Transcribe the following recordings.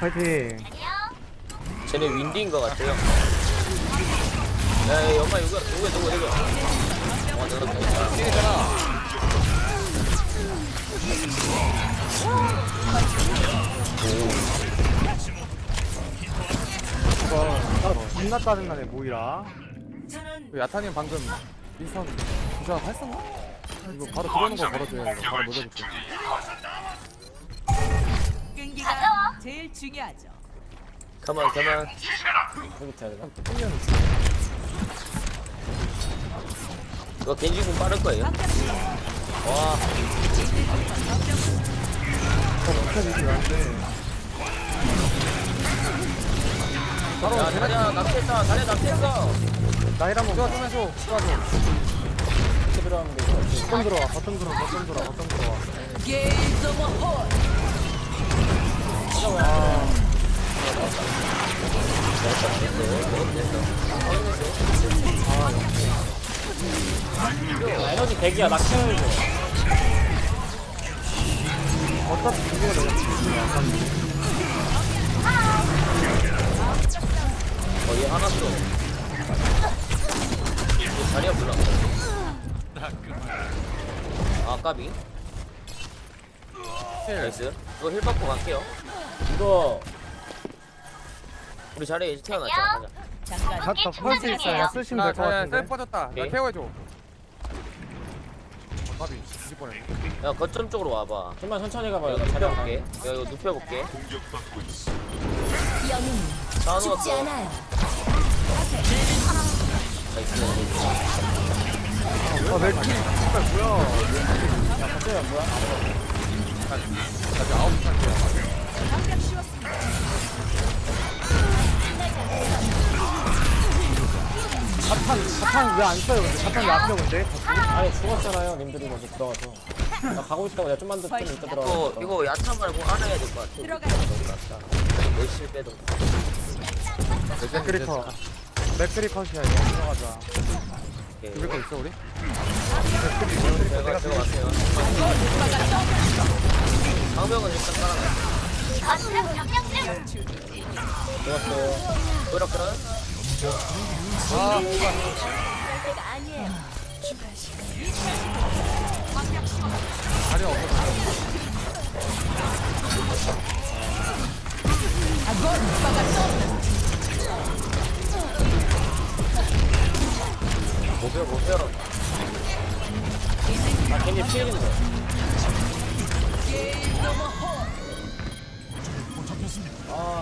파이팅 쟤네 윈디인 것 같아요. 야, 야, 엄마 이거 누구 누구 누구? 와, 내가 뛰겠잖아. 이거 나 존나 짜증나네 모이라 그 야타님 방금 인선 부자 했었나? 이거 바로 들어오는 거 걸어줘요. 이거 바로 노려줄게. 끈기가 제일 중요하죠. 가만 가만. 이거 겐지군 빠를 거예요. 와, 바로 야, 다리야 낙태했다. 다리야 낙태했어. 나일 한번 좋아 좀 해줘. 좋아줘. 어떤 들어와 어떤 들어와 어떤 들어와 어떤 들어와 게이즈 오브 홀. 에너지 100이야 나 채워줘 어차피 이거 내가 어, 얘 하나 써. 얘 다리야 불러. 아, 까비. 나이스. 이거 힐 받고 갈게요. 이거 우리 자리에 이제 태어났잖아. 잠깐 갖다 펄수 있어요 쓰시면 나 될것 저야 같은데 셀 빠졌다. 나 오케이. 케어해줘. 어, 까비 뒤질 뻔했네. 야, 거점 쪽으로 와봐. 좀만 천천히 가봐요 이거 나 자리 눕혀볼게. 야, 이거 눕혀볼게. 다 누웠어. 나이스. 아 맥주 씨발 뭐야 갑자기 뭐야? 아직 아홉 시간이야. 자탄 자탄 왜 안 써요 근데 자탄 왜 안 써 근데 아니 죽었잖아요 님들이 먼저 들어가서 나 가고 있다고 내가 좀만 더좀 이따 이거, 들어가 이거 야타 말고 안 해야 될 것 같아. 들어가. 너무 낫다. 내실 빼도. 맥크리커 맥크리 컷이야 이거 들어가자. 죽일 거 있어 우리? 제가 제가 왔어요. 방벽은 일단 깔아놔. 죽었어요 이렇게. 아 뭔가 다리. 목표 목표. 나 괜히 피해인데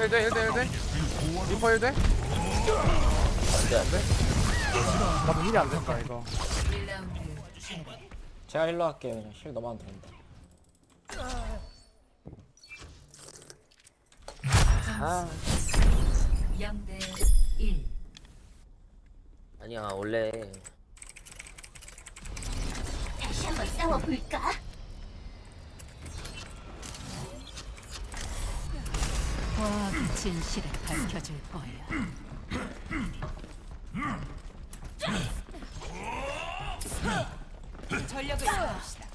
힐대 힐대 힐대. 리퍼 힐대. 안돼 안돼. 나도 힐이 안 된다 이거 제가 힐러 할게요 그냥 힐 너무 안 들어온다 아 0대 1. 아니야 원래 다시 한번 싸워볼까? 과학의 진실을 밝혀줄 거야. 전력을 다합시다.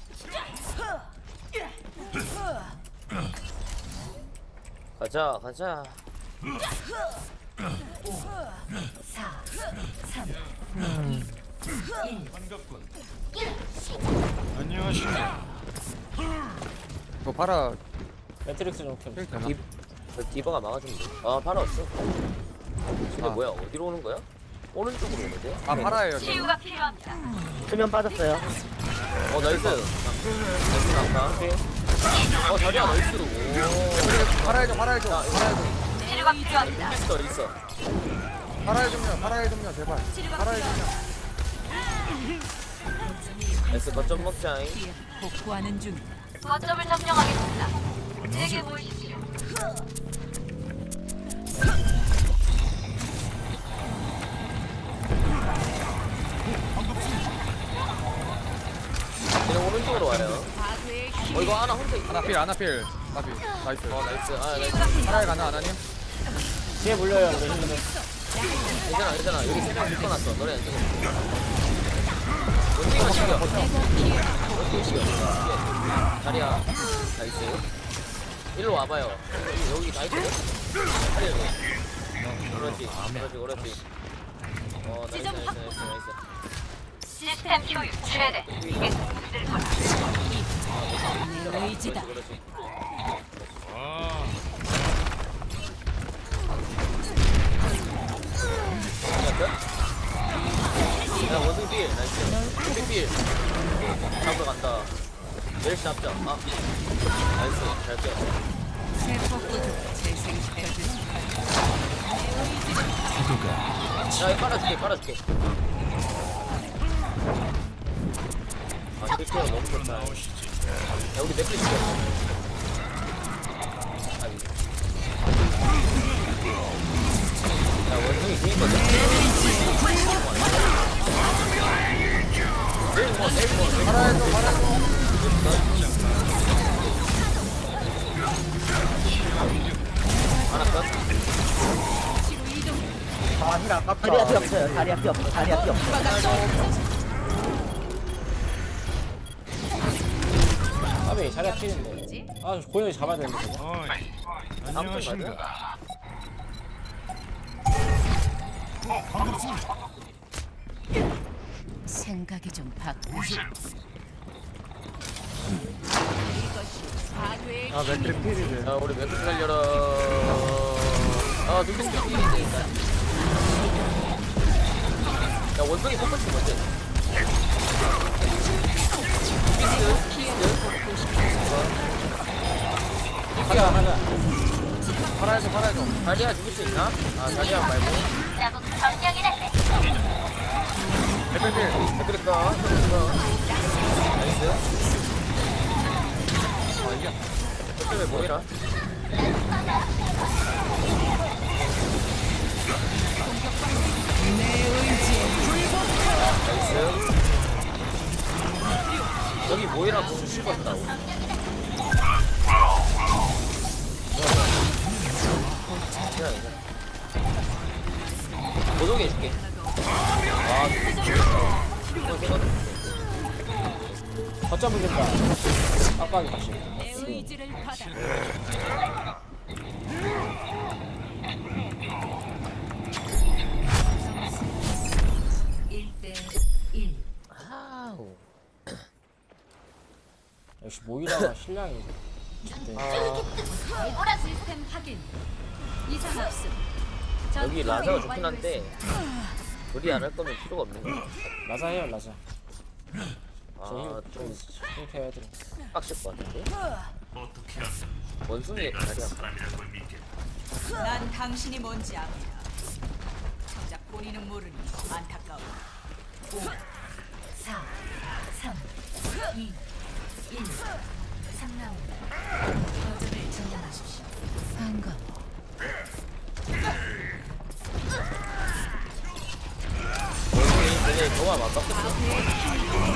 가자 가자. 4, 3, 너 봐라. 매트릭스 좀 켜. 디, 저 디버가 막아주면 돼. 아 바로 없어. 근데 아. 뭐야 어디로 오는 거야? 오른쪽으로 오는데? 아 파라예요. 수면 빠졌어요. 어 나이스. 나이스 나왔다. 어 자리야 나이스. 오. 파라해 줘 파라해 줘. 파라해 줘. 있어 있어. 파라해 좀요. 파라해 좀요 제발. 파라해 좀요. 나이스 거점 먹자잉. 복구하는 중. 거점을 점령하겠습니다. 제게 보이십시오. 그냥 오른쪽으로 와요. 어 이거 하나 혼자 있다. 아나필 아나필. 나필. 나이스. 어 나이스. 아 나이스. 파라해 가나 아나님? 뒤에 물려요 우리 괜찮아 괜찮아. 여기 세명 묶어놨어. 너네 안 찍어. 원숭이만 챙겨. 원숭이만 시간 자리야 나이스 일로 와봐요. 여기, 여기 다 있거든 자리야 그렇지 그렇지 그렇지. 어 나이스 나이스 나이스 나이스. 시스템 효율 최대. 이게 들 거야. 내 의지다. 그렇지. 야 원숭이 필. 나이스. 원숭이 필. 잡으러 간다. 멜시 잡자. 아 나이스 잘 뛰어 야, 이거 깔아줄게, 깔아줄게. 아, 킬케어 너무 좋다. 야, 우리 시켜. 아이고. 야, 원숭이 뒤있거든? 없어요. 다리 앞이 없어. 다리 앞이 없어. 까비 자리가 튀는데 아 고현이 잡아야 되는데 저거 다음 턴 가자. 생각이 좀 바꾸고 아 맥크리 필이지 자, 우리 웹툰 살려라. 아, 눈동 필인데, 일단. 야, 원숭이 포커스 먼저. 가자 가자 팔아야죠 팔아야죠 다리야 죽을 수 있나? 아, 다리야 말고. 나도 점령이랄래. 맥크리 필 해드릴까? 나이스. 아, 이게 저쪽에 보이라? 나이스. 여기 모이라 공 씹었다. 고정해 줄게. 아, 이거 생각 걷잡을 된다 빡빡이 다시 내 의지를 받아. 역시 모이라가 신랑이 네. 오라 시스템 확인. 이상 없음. 여기 라자가 좋긴 한데 우리 안 할 거면 필요가 없는 거야. 라자 해요 라자 아, 좀 힘펴야 돼 빡실 것 같은데. 원숭이의 다리 아파. 난 당신이 뭔지 압니다. 정작 본인은 모르니 안타까워. 4, 3, 2, 1. 3라운드. 거점을 점령하십시오. 반가워. 원숭이 되게 경험 안 바뀌었어.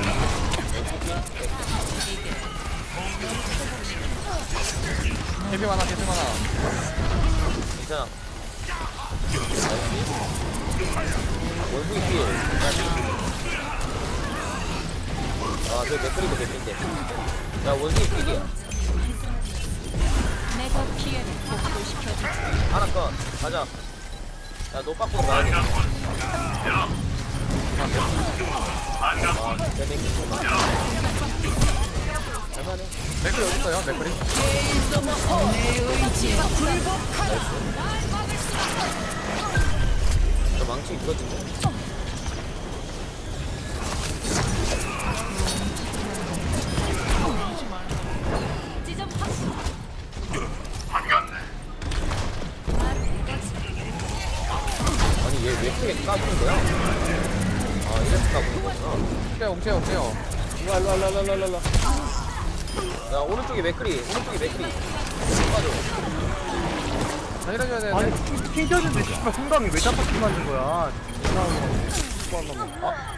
개비 하나 개비 하나 괜찮아. 원숭이 뒤에. 아, 저 맥크리도 맥인데. 야, 원숭이 뒤에. 내가 피해를 복구시켜주지. 하나 컷. 가자. 야, 너 밖으로 가야 돼. 아. 할만해. 맥크리 어디 있어요 맥크리 내 의지에 저 망치 있거든요. 맥크리, 오른쪽에 맥크리. 맞아. 당일해줘야 아니 되는데 튕겨준데 씨발 성감이 왜 잡아치 맞는 거야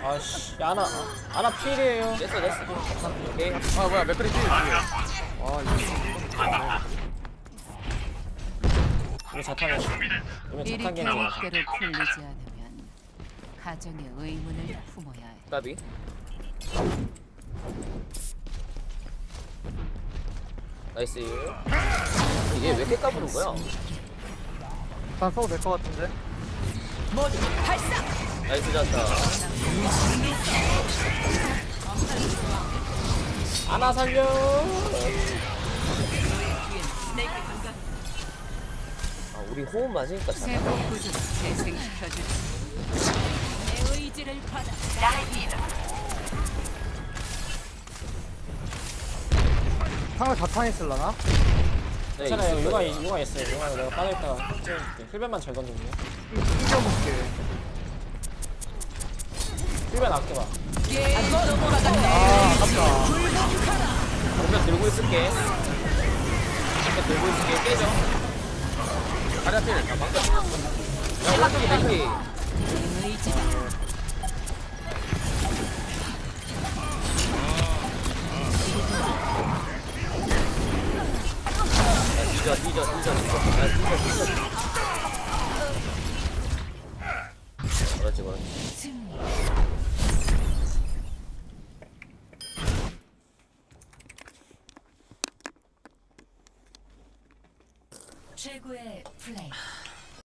아씨 야, 아나 아나 필이에요 됐어, 됐어. 오케이. 아 뭐야 맥크리 필 뒤에 아 이거 이거 자탄이야 이거 이리 자탄 겐지 계획대로 풀리지 않으면 가정의 의문을 품어야 해. 까비. 나이스 얘왜 이렇게 까부는 거야? 일단 써도 될 것 같은데 나이스 잡다 아나 살려 아 우리 호흡 맞으니까 구조를 재생시켜주지. 내 의지를 받아. 상을 자탄 있을라나? 네, 괜찮아요. 있을 거예요. 용화 있어요. 용화 내가 빠져있다가 찍어줄게. 힐벤만 잘 던져주세요 튕겨볼게. 힐벤 아껴봐. 아 아깝다. 공격 들고 있을게. 공격 들고 있을게. 깨져. 다리 앞에 야 방금 야 오른쪽에 맥크 2절 2절 2절 2절 2절